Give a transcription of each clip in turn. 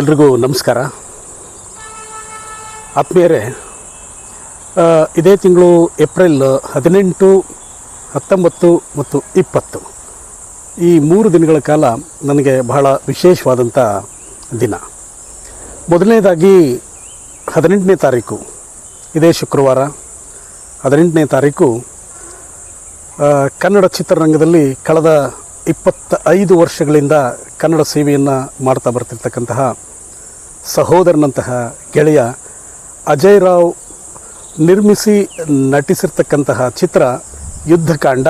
ಎಲ್ರಿಗೂ ನಮಸ್ಕಾರ. ಆತ್ಮೀಯರೇ ಇದೇ ತಿಂಗಳು ಏಪ್ರಿಲ್ ಹದಿನೆಂಟು, ಹತ್ತೊಂಬತ್ತು ಮತ್ತು ಇಪ್ಪತ್ತು. ಈ ಮೂರು ದಿನಗಳ ಕಾಲ ನನಗೆ ಬಹಳ ವಿಶೇಷವಾದಂಥ ದಿನ. ಮೊದಲನೇದಾಗಿ ಹದಿನೆಂಟನೇ ತಾರೀಕು, ಇದೇ ಶುಕ್ರವಾರ. ಹದಿನೆಂಟನೇ ತಾರೀಕು ಕನ್ನಡ ಚಿತ್ರರಂಗದಲ್ಲಿ ಕಳೆದ ಇಪ್ಪತ್ತ ಐದು ವರ್ಷಗಳಿಂದ ಕನ್ನಡ ಸೇವೆಯನ್ನು ಮಾಡ್ತಾ ಬರ್ತಿರ್ತಕ್ಕಂತಹ ಸಹೋದರನಂತಹ ಗೆಳೆಯ ಅಜಯ್ ರಾವ್ ನಿರ್ಮಿಸಿ ನಟಿಸಿರ್ತಕ್ಕಂತಹ ಚಿತ್ರ ಯುದ್ಧಕಾಂಡ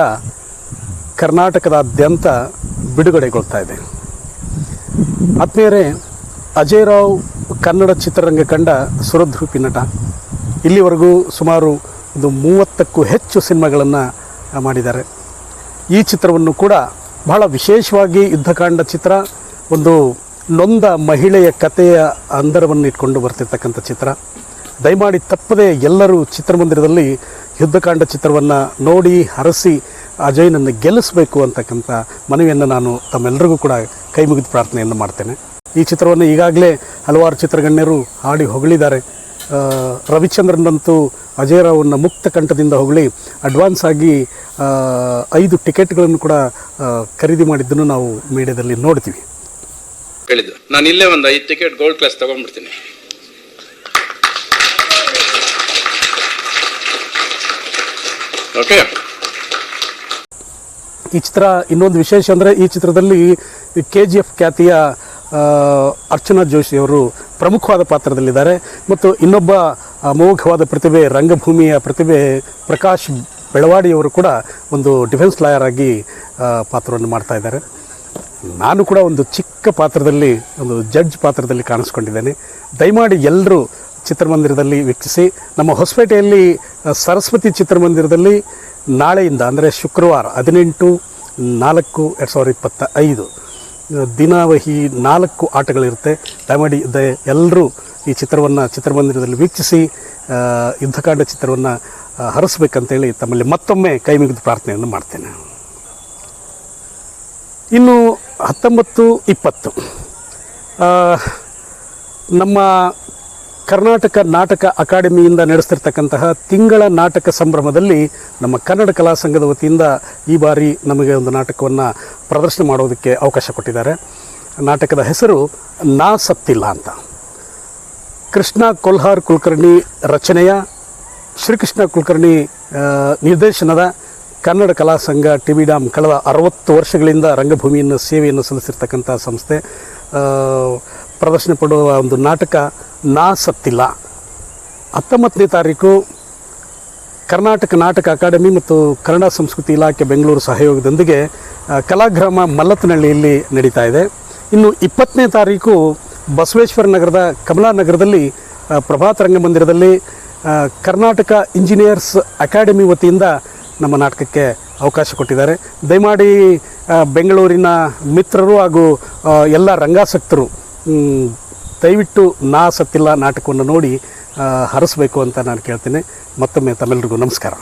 ಕರ್ನಾಟಕದಾದ್ಯಂತ ಬಿಡುಗಡೆಗೊಳ್ತಾ ಇದೆ. ಆತ್ಮೀಯರೇ, ಅಜಯ್ ರಾವ್ ಕನ್ನಡ ಚಿತ್ರರಂಗ ಕಂಡ ಸುರದ್ರೂಪಿ ನಟ. ಇಲ್ಲಿವರೆಗೂ ಸುಮಾರು ಒಂದು ಮೂವತ್ತಕ್ಕೂ ಹೆಚ್ಚು ಸಿನಿಮಾಗಳನ್ನು ಮಾಡಿದ್ದಾರೆ. ಈ ಚಿತ್ರವನ್ನು ಕೂಡ ಬಹಳ ವಿಶೇಷವಾಗಿ ಯುದ್ಧಕಾಂಡ ಚಿತ್ರ, ಒಂದು ನೊಂದ ಮಹಿಳೆಯ ಕಥೆಯ ಅಂದರವನ್ನು ಇಟ್ಕೊಂಡು ಬರ್ತಿರ್ತಕ್ಕಂಥ ಚಿತ್ರ. ದಯಮಾಡಿ ತಪ್ಪದೆ ಎಲ್ಲರೂ ಚಿತ್ರಮಂದಿರದಲ್ಲಿ ಯುದ್ಧಕಾಂಡ ಚಿತ್ರವನ್ನು ನೋಡಿ ಹರಸಿ ಅಜಯ್ನನ್ನು ಗೆಲ್ಲಿಸಬೇಕು ಅಂತಕ್ಕಂಥ ಮನವಿಯನ್ನು ನಾನು ತಮ್ಮೆಲ್ಲರಿಗೂ ಕೂಡ ಕೈ ಮುಗಿದು ಪ್ರಾರ್ಥನೆಯನ್ನು ಮಾಡ್ತೇನೆ. ಈ ಚಿತ್ರವನ್ನು ಈಗಾಗಲೇ ಹಲವಾರು ಚಿತ್ರಗಣ್ಯರು ಹಾಡಿ ಹೊಗಳಿದ್ದಾರೆ. ರವಿಚಂದ್ರನ್ನಂತೂ ಅಜಯ್ ರಾವ್ನ ಮುಕ್ತ ಕಂಠದಿಂದ ಹೊಗಳಿ ಅಡ್ವಾನ್ಸ್ ಆಗಿ ಐದು ಟಿಕೆಟ್ಗಳನ್ನು ಕೂಡ ಖರೀದಿ ಮಾಡಿದ್ದನ್ನು ನಾವು ಮೀಡಿಯಾದಲ್ಲಿ ನೋಡ್ತೀವಿ ಹೇಳಿದ್ದು ನಾನು ಇಲ್ಲೇ ಒಂದು ಐದು ಟಿಕೆಟ್ ಗೋಲ್ಡ್ ಕ್ಲಾಸ್ ತಗೊಂಡ್ಬಿಡ್ತೀನಿ. ಓಕೆ ಈ ಚಿತ್ರ ಇನ್ನೊಂದು ವಿಶೇಷ ಅಂದರೆ ಈ ಚಿತ್ರದಲ್ಲಿ ಕೆ ಜಿ ಎಫ್ ಖ್ಯಾತಿಯ ಅರ್ಚನಾ ಜೋಶಿ ಅವರು ಪ್ರಮುಖವಾದ ಪಾತ್ರದಲ್ಲಿದ್ದಾರೆ. ಮತ್ತು ಇನ್ನೊಬ್ಬ ಅಮೋಘವಾದ ಪ್ರತಿಭೆ, ರಂಗಭೂಮಿಯ ಪ್ರತಿಭೆ, ಪ್ರಕಾಶ್ ಬೆಳವಾಡಿಯವರು ಕೂಡ ಒಂದು ಡಿಫೆನ್ಸ್ ಲಾಯರ್ ಆಗಿ ಪಾತ್ರವನ್ನು ಮಾಡ್ತಾ ಇದ್ದಾರೆ. ನಾನು ಕೂಡ ಒಂದು ಚಿಕ್ಕ ಪಾತ್ರದಲ್ಲಿ, ಒಂದು ಜಡ್ಜ್ ಪಾತ್ರದಲ್ಲಿ ಕಾಣಿಸ್ಕೊಂಡಿದ್ದೇನೆ. ದಯಮಾಡಿ ಎಲ್ಲರೂ ಚಿತ್ರಮಂದಿರದಲ್ಲಿ ವೀಕ್ಷಿಸಿ. ನಮ್ಮ ಹೊಸಪೇಟೆಯಲ್ಲಿ ಸರಸ್ವತಿ ಚಿತ್ರಮಂದಿರದಲ್ಲಿ ನಾಳೆಯಿಂದ, ಅಂದರೆ ಶುಕ್ರವಾರ ಹದಿನೆಂಟು ನಾಲ್ಕು, ಎರಡು ಸಾವಿರದ ಇಪ್ಪತ್ತ ಐದು ದಿನವಹಿ ನಾಲ್ಕು ಆಟಗಳಿರುತ್ತೆ. ದಯಮಾಡಿ ಎಲ್ಲರೂ ಈ ಚಿತ್ರವನ್ನು, ಚಿತ್ರಮಂದಿರದಲ್ಲಿ ವೀಕ್ಷಿಸಿ ಯುದ್ಧಕಾಂಡ ಚಿತ್ರವನ್ನು ಹರಿಸ್ಬೇಕಂತೇಳಿ ತಮ್ಮಲ್ಲಿ ಮತ್ತೊಮ್ಮೆ ಕೈ ಮುಗಿದು ಪ್ರಾರ್ಥನೆಯನ್ನು ಮಾಡ್ತೇನೆ. ಇನ್ನು ಹತ್ತೊಂಬತ್ತು ಇಪ್ಪತ್ತು ನಮ್ಮ ಕರ್ನಾಟಕ ನಾಟಕ ಅಕಾಡೆಮಿಯಿಂದ ನಡೆಸ್ತಿರ್ತಕ್ಕಂತಹ ತಿಂಗಳ ನಾಟಕ ಸಂಭ್ರಮದಲ್ಲಿ ನಮ್ಮ ಕನ್ನಡ ಕಲಾ ಸಂಘದ ವತಿಯಿಂದ ಈ ಬಾರಿ ನಮಗೆ ಒಂದು ನಾಟಕವನ್ನು ಪ್ರದರ್ಶನ ಮಾಡೋದಕ್ಕೆ ಅವಕಾಶ ಕೊಟ್ಟಿದ್ದಾರೆ. ನಾಟಕದ ಹೆಸರು ನಾ ಸತ್ತಿಲ್ಲ ಅಂತ. ಕೃಷ್ಣ ಕೊಲ್ಹಾರ್ ಕುಲಕರ್ಣಿ ರಚನೆಯ, ಶ್ರೀಕೃಷ್ಣ ಕುಲಕರ್ಣಿ ನಿರ್ದೇಶನದ ಕನ್ನಡ ಕಲಾ ಸಂಘ ಟಿ ವಿ ಡ್ಯಾಮ್ ಕಳೆದ ಅರವತ್ತು ವರ್ಷಗಳಿಂದ ರಂಗಭೂಮಿಯನ್ನು ಸೇವೆಯನ್ನು ಸಲ್ಲಿಸಿರ್ತಕ್ಕಂಥ ಸಂಸ್ಥೆ. ಪ್ರದರ್ಶನ ಪಡುವ ಒಂದು ನಾಟಕ ನಾ ಸತ್ತಿಲ್ಲ. ಹತ್ತೊಂಬತ್ತನೇ ತಾರೀಕು ಕರ್ನಾಟಕ ನಾಟಕ ಅಕಾಡೆಮಿ ಮತ್ತು ಕನ್ನಡ ಸಂಸ್ಕೃತಿ ಇಲಾಖೆ ಬೆಂಗಳೂರು ಸಹಯೋಗದೊಂದಿಗೆ ಕಲಾಗ್ರಾಮ ಮಲ್ಲತ್ತನಹಳ್ಳಿಯಲ್ಲಿ ನಡೀತಾ ಇದೆ. ಇನ್ನು ಇಪ್ಪತ್ತನೇ ತಾರೀಕು ಬಸವೇಶ್ವರ ನಗರದ ಕಮಲಾನಗರದಲ್ಲಿ ನಗರದಲ್ಲಿ ಪ್ರಭಾತ ರಂಗಮಂದಿರದಲ್ಲಿ ಕರ್ನಾಟಕ ಇಂಜಿನಿಯರ್ಸ್ ಅಕಾಡೆಮಿ ವತಿಯಿಂದ ನಮ್ಮ ನಾಟಕಕ್ಕೆ ಅವಕಾಶ ಕೊಟ್ಟಿದ್ದಾರೆ. ದಯಮಾಡಿ ಬೆಂಗಳೂರಿನ ಮಿತ್ರರು ಹಾಗೂ ಎಲ್ಲ ರಂಗಾಸಕ್ತರು ದಯವಿಟ್ಟು ನಾ ಸತ್ತಿಲ್ಲ ನಾಟಕವನ್ನು ನೋಡಿ ಹರಿಸಬೇಕು ಅಂತ ನಾನು ಕೇಳ್ತೀನಿ. ಮತ್ತೊಮ್ಮೆ ತಮ್ಮೆಲ್ಲರಿಗೂ ನಮಸ್ಕಾರ.